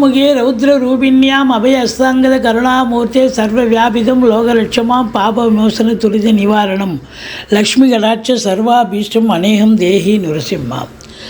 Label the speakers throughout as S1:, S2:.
S1: சதுர்முகே ரௌத்ர ரூபிண்யாம் அபய அஸ்தாங்கத கருணாமூர்த்தே சர்வ வியாபிதம் லோகலட்சமாம் பாப விமோசன துரித நிவாரணம். லக்ஷ்மி கடாட்ச சர்வாபீஷ்டம் அநேகம் தேகி நுரசிம்மாம்.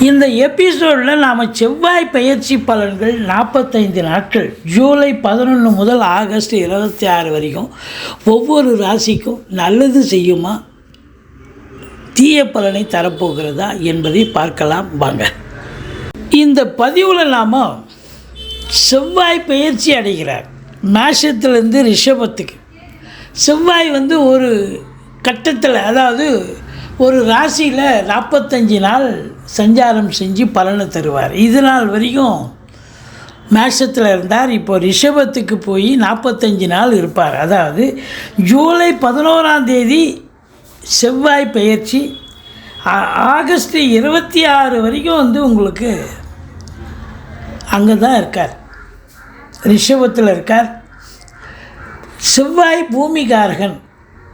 S1: இந்த எபிசோடில் நாம் செவ்வாய் பயிற்சி பலன்கள் நாற்பத்தைந்து நாட்கள் ஜூலை பதினொன்று முதல் ஆகஸ்ட் இருபத்தி ஆறு வரைக்கும் ஒவ்வொரு ராசிக்கும் நல்லது செய்யுமா தீய பலனை தரப்போகிறதா என்பதை பார்க்கலாம் வாங்க. இந்த பதிவில் நாம் செவ்வாய் பயிற்சி அடைகிறார். மேஷத்துலேருந்து ரிஷபத்துக்கு. செவ்வாய் வந்து ஒரு கட்டத்தில் அதாவது ஒரு ராசியில் நாற்பத்தஞ்சு நாள் சஞ்சாரம் செஞ்சு பலனை தருவார். இது நாள் வரைக்கும் மேஷத்தில் இருந்தார். இப்போ ரிஷபத்துக்கு போய் நாற்பத்தஞ்சு நாள் இருப்பார். அதாவது ஜூலை பதினோராம் தேதி செவ்வாய் பயிற்சி ஆகஸ்ட் இருபத்தி ஆறு வரைக்கும் வந்து உங்களுக்கு அங்கே தான் இருக்கார். ரிஷபத்தில் இருக்கார். செவ்வாய் பூமிகாரகன்.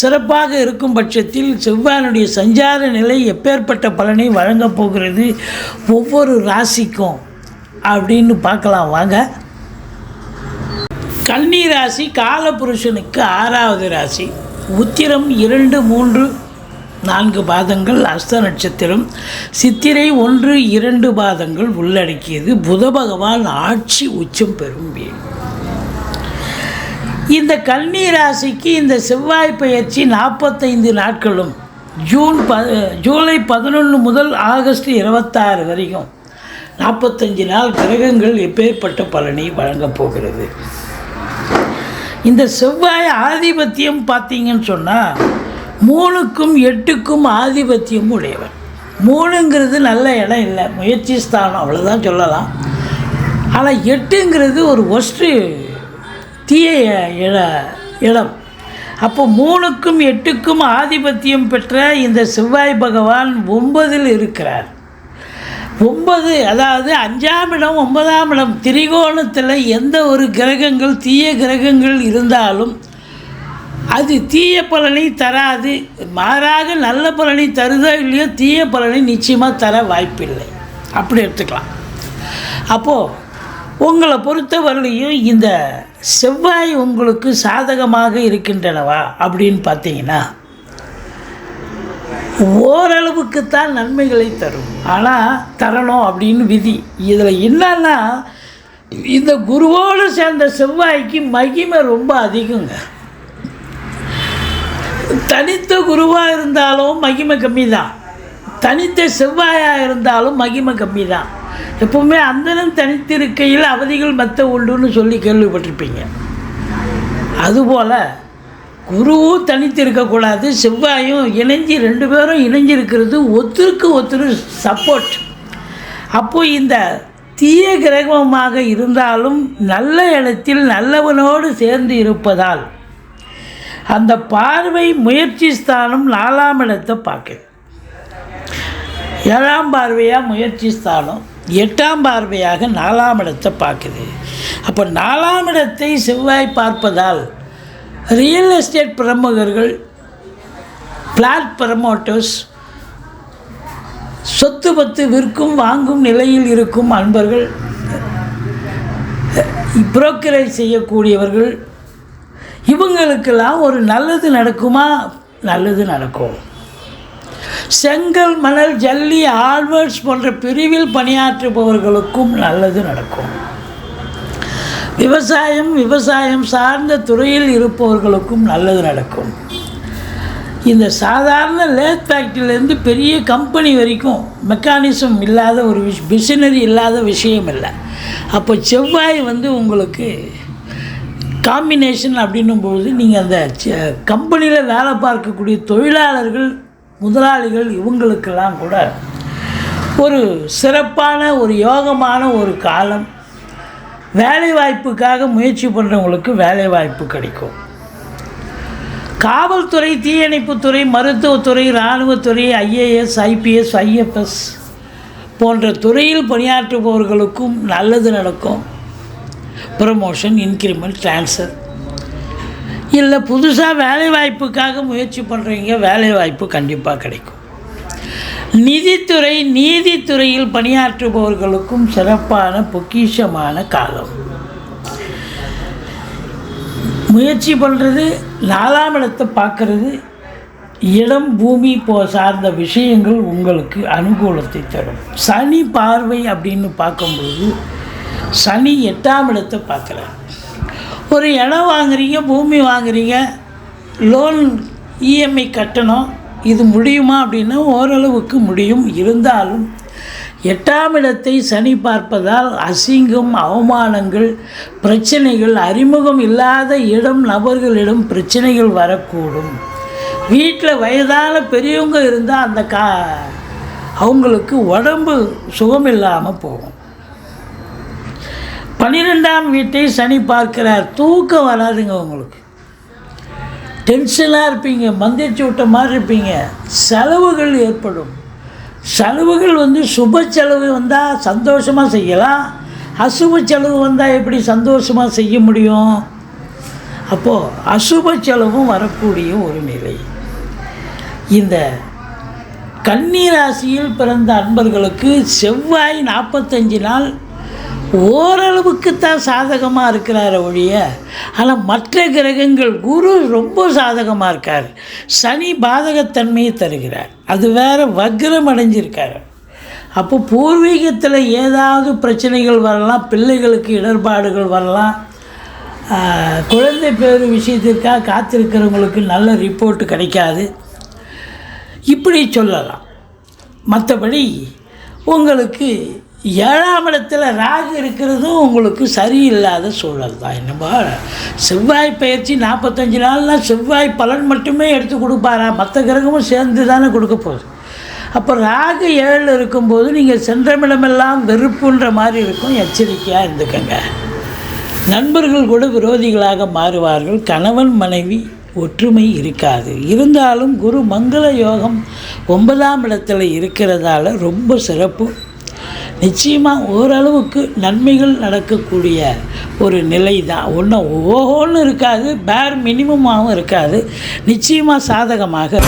S1: சிறப்பாக இருக்கும் பட்சத்தில் செவ்வாயினுடைய சஞ்சார நிலை எப்பேற்பட்ட பலனை வழங்கப் போகிறது ஒவ்வொரு ராசிக்கும் அப்படின்னு பார்க்கலாம். வாங்க. கன்னி ராசி காலபுருஷனுக்கு ஆறாவது ராசி. உத்திரம் இரண்டு மூன்று நான்கு பாதங்கள் அஸ்த நட்சத்திரம். சித்திரை ஒன்று இரண்டு பாதங்கள் உள்ளடக்கியது. புத பகவான் ஆட்சி உச்சம் பெறும் வீடு இந்த கன்னி ராசிக்கு இந்த செவ்வாய் பயிற்சி நாற்பத்தைந்து நாட்களும் ஜூன் ப ஜூலை பதினொன்று முதல் ஆகஸ்ட் இருபத்தாறு வரைக்கும் நாற்பத்தஞ்சு நாள் கிரகங்கள் எப்பேற்பட்ட பலனை வழங்கப் போகிறது. இந்த செவ்வாய் ஆதிபத்தியம் பார்த்தீங்கன்னு சொன்னால் மூணுக்கும் எட்டுக்கும் ஆதிபத்தியம் உடையவன் மூணுங்கிறது நல்ல இடம் இல்லை முயற்சி ஸ்தானம் அவ்வளோதான் சொல்லலாம். ஆனால் எட்டுங்கிறது ஒரு ஒஸ்ட்டு தீய இட இடம் அப்போ மூணுக்கும் எட்டுக்கும் ஆதிபத்தியம் பெற்ற இந்த செவ்வாய் பகவான் ஒன்பதில் இருக்கிறார். ஒன்பது அதாவது அஞ்சாம் இடம் ஒன்பதாம் இடம் திரிகோணத்தில் எந்த ஒரு கிரகங்கள் தீய கிரகங்கள் இருந்தாலும் அது தீய பலனை தராது. மாறாக நல்ல பலனை தருதோ இல்லையோ தீய பலனை நிச்சயமாக தர வாய்ப்பில்லை. அப்படி எடுத்துக்கலாம். அப்போது உங்களை பொறுத்தவரையிலையும் இந்த செவ்வாய் உங்களுக்கு சாதகமாக இருக்கின்றனவா அப்படின்னு பார்த்தீங்கன்னா ஓரளவுக்கு தான் நன்மைகளை தரும். ஆனால் தரணும் அப்படின்னு விதி. இதில் என்னன்னா இந்த குருவோடு சேர்ந்த செவ்வாய்க்கு மகிமை ரொம்ப அதிகங்க. தனித்த குருவாக இருந்தாலும் மகிமை கம்மி தான் தனித்த செவ்வாயாக இருந்தாலும் மகிமை கம்மி தான் எப்பவுமே அந்தனம் தனித்திருக்கையில் அவதிகள் மற்ற உண்டுன்னு சொல்லி கேள்விப்பட்டிருப்பீங்க. அதுபோல் குருவும் தனித்து இருக்கக்கூடாது செவ்வாயும் இணைஞ்சு ரெண்டு பேரும் இணைஞ்சிருக்கிறது ஒருத்தருக்கு ஒருத்தர் சப்போர்ட் அப்போ இந்த தீய கிரகமாக இருந்தாலும் நல்ல இடத்தில் நல்லவனோடு சேர்ந்து இருப்பதால் அந்த பார்வை முயற்சி ஸ்தானம் நாலாம் இடத்தை பார்க்குது. ஏழாம் பார்வையாக முயற்சி ஸ்தானம்? எட்டாம் பார்வையாக நாலாம் இடத்தை பார்க்குது. அப்போ நாலாம் இடத்தை செவ்வாய் பார்ப்பதால் ரியல் எஸ்டேட் பிரமுகர்கள் பிளாட் ப்ரமோட்டர்ஸ் சொத்து பத்து விற்கும் வாங்கும் நிலையில் இருக்கும் அன்பர்கள் புரோக்கரேஜ் செய்யக்கூடியவர்கள் இவங்களுக்கெல்லாம் ஒரு நல்லது நடக்குமா? நல்லது நடக்கும். செங்கல் மணல் ஜல்லி ஆல்வர்ட்ஸ் போன்ற பிரிவில் பணியாற்றுபவர்களுக்கும் நல்லது நடக்கும். விவசாயம் விவசாயம் சார்ந்த துறையில் இருப்பவர்களுக்கும் நல்லது நடக்கும். இந்த சாதாரண லேத் ஃபேக்ட்ரியிலேருந்து பெரிய கம்பெனி வரைக்கும் மெக்கானிசம் இல்லாத ஒரு விஷ் மிஷினரி இல்லாத விஷயம் இல்லை. அப்போ செவ்வாய் வந்து உங்களுக்கு காம்பினேஷன் அப்படின்னும் பொழுது நீங்கள் அந்த கம்பெனியில் வேலை பார்க்கக்கூடிய தொழிலாளர்கள் முதலாளிகள் இவங்களுக்கெல்லாம் கூட ஒரு சிறப்பான ஒரு யோகமான ஒரு காலம். வேலை வாய்ப்புக்காக முயற்சி பண்ணுறவங்களுக்கு வேலை வாய்ப்பு கிடைக்கும். காவல்துறை தீயணைப்புத்துறை மருத்துவத்துறை இராணுவத்துறை ஐஏஎஸ் ஐபிஎஸ் ஐஎஃப்எஸ் போன்ற துறையில் பணியாற்றுபவர்களுக்கும் நல்லது நடக்கும். ப்ரமோஷன் இன்க்ரிமெண்ட் ட்ரான்ஸ்ஃபர் இல்லை புதுசாக வேலை வாய்ப்புக்காக முயற்சி பண்ணுறீங்க வேலை வாய்ப்பு கண்டிப்பாக கிடைக்கும். நிதித்துறை நீதித்துறையில் பணியாற்றுபவர்களுக்கும் சிறப்பான பொக்கிஷமான காலம். முயற்சி பண்ணுறது நாலாம் இடத்தை பார்க்குறது இடம் பூமி போ சார்ந்த விஷயங்கள் உங்களுக்கு அனுகூலத்தை தரும். சனி பார்வை அப்படின்னு பார்க்கும்போது சனி எட்டாம் இடத்தை பார்க்குறார். ஒரு இடம் வாங்குறீங்க பூமி வாங்குறீங்க லோன் இஎம்ஐ கட்டணும் இது முடியுமா அப்படின்னா ஓரளவுக்கு முடியும். இருந்தாலும் எட்டாம் இடத்தை சனி பார்ப்பதால் அசிங்கம் அவமானங்கள் பிரச்சனைகள் அறிமுகம் இல்லாத இடம் நபர்களிடம் பிரச்சனைகள் வரக்கூடும். வீட்டில் வயதான பெரியவங்க இருந்தால் அந்த கா அவங்களுக்கு உடம்பு சுகமில்லாமல் போகும். பன்னிரெண்டாம் வீட்டை சனி பார்க்கிறார். தூக்கம் வராதுங்க உங்களுக்கு. டென்ஷனாக இருப்பீங்க மந்திரிச்சு விட்ட மாதிரி இருப்பீங்க. செலவுகள் ஏற்படும். செலவுகள் வந்து சுப செலவு வந்தால் சந்தோஷமாக செய்யலாம். அசுப செலவு வந்தால் எப்படி சந்தோஷமாக செய்ய முடியும்? அப்போது அசுப செலவும் வரக்கூடிய ஒரு நிலை. இந்த கன்னிராசியில் பிறந்த அன்பர்களுக்கு செவ்வாய் நாற்பத்தஞ்சு நாள் ஓரளவுக்கு தான் சாதகமாக இருக்கிறார ஒழிய ஆனால் மற்ற கிரகங்கள் குரு ரொம்ப சாதகமாக இருக்கார். சனி பாதகத்தன்மையை தருகிறார். அது வேற வக்ரம் அடைஞ்சிருக்கார். அப்போ பூர்வீகத்தில் ஏதாவது பிரச்சனைகள் வரலாம் பிள்ளைகளுக்கு இடர்பாடுகள் வரலாம் குழந்தை பேர் விஷயத்திற்காக காத்திருக்கிறவங்களுக்கு நல்ல ரிப்போர்ட் கிடைக்காது. இப்படி சொல்லலாம். மற்றபடி உங்களுக்கு ஏழாம் இடத்துல ராகு இருக்கிறதும் உங்களுக்கு சரியில்லாத சூழல் தான். என்னமோ செவ்வாய் பயிற்சி நாற்பத்தஞ்சு நாள்லாம் செவ்வாய் பலன் மட்டுமே எடுத்து கொடுப்பாரா? மற்ற கிரகமும் சேர்ந்து தானே கொடுக்க போகுது. அப்போ ராகு ஏழில் இருக்கும்போது நீங்கள் சென்றமிடமெல்லாம் வெறுப்புன்ற மாதிரி இருக்கும். எச்சரிக்கையாக இருந்துக்கங்க. நண்பர்கள் கூட விரோதிகளாக மாறுவார்கள். கணவன் மனைவி ஒற்றுமை இருக்காது. இருந்தாலும் குரு மங்கள யோகம் ஒன்பதாம் இடத்துல இருக்கிறதால ரொம்ப சிறப்பு. நிச்சயமாக ஓரளவுக்கு நன்மைகள் நடக்கக்கூடிய ஒரு நிலை தான் ஒன்றும் ஓஹோன்னு இருக்காது பேர் மினிமமாகவும் இருக்காது. நிச்சயமாக சாதகமாக